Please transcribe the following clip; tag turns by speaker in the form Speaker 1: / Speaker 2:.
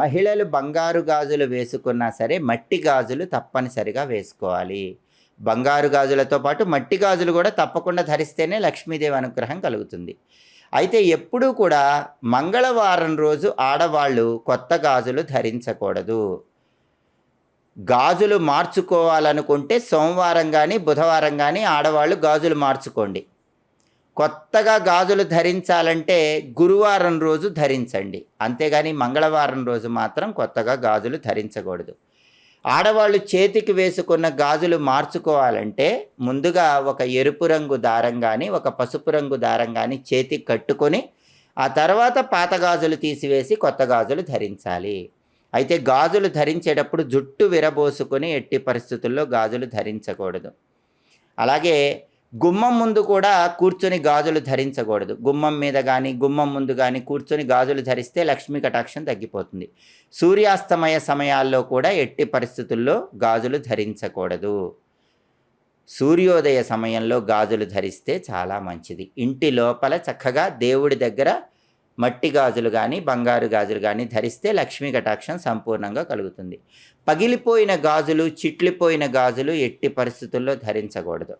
Speaker 1: మహిళలు బంగారు గాజులు వేసుకున్నా సరే మట్టి గాజులు తప్పనిసరిగా వేసుకోవాలి. బంగారు గాజులతో పాటు మట్టి గాజులు కూడా తప్పకుండా ధరిస్తేనే లక్ష్మీదేవి అనుగ్రహం కలుగుతుంది. అయితే ఎప్పుడూ కూడా మంగళవారం రోజు ఆడవాళ్ళు కొత్త గాజులు ధరించకూడదు. గాజులు మార్చుకోవాలనుకుంటే సోమవారం కానీ బుధవారం కానీ ఆడవాళ్ళు గాజులు మార్చుకోండి. కొత్తగా గాజులు ధరించాలంటే గురువారం రోజు ధరించండి. అంతేగాని మంగళవారం రోజు మాత్రం కొత్తగా గాజులు ధరించకూడదు. ఆడవాళ్ళు చేతికి వేసుకున్న గాజులు మార్చుకోవాలంటే ముందుగా ఒక ఎరుపు రంగు దారం కానీ ఒక పసుపు రంగు దారం కానీ చేతికి కట్టుకొని ఆ తర్వాత పాత గాజులు తీసివేసి కొత్త గాజులు ధరించాలి. అయితే గాజులు ధరించేటప్పుడు జుట్టు విరబోసుకొని ఎట్టి పరిస్థితుల్లో గాజులు ధరించకూడదు. అలాగే గుమ్మం ముందు కూడా కూర్చొని గాజులు ధరించకూడదు. గుమ్మం మీద కానీ గుమ్మం ముందు కానీ కూర్చొని గాజులు ధరిస్తే లక్ష్మీ కటాక్షం తగ్గిపోతుంది. సూర్యాస్తమయ సమయాల్లో కూడా ఎట్టి పరిస్థితుల్లో గాజులు ధరించకూడదు. సూర్యోదయ సమయంలో గాజులు ధరిస్తే చాలా మంచిది. ఇంటి లోపల చక్కగా దేవుడి దగ్గర మట్టి గాజులు కానీ బంగారు గాజులు కానీ ధరిస్తే లక్ష్మీ కటాక్షం సంపూర్ణంగా కలుగుతుంది. పగిలిపోయిన గాజులు చిట్లిపోయిన గాజులు ఎట్టి పరిస్థితుల్లో ధరించకూడదు.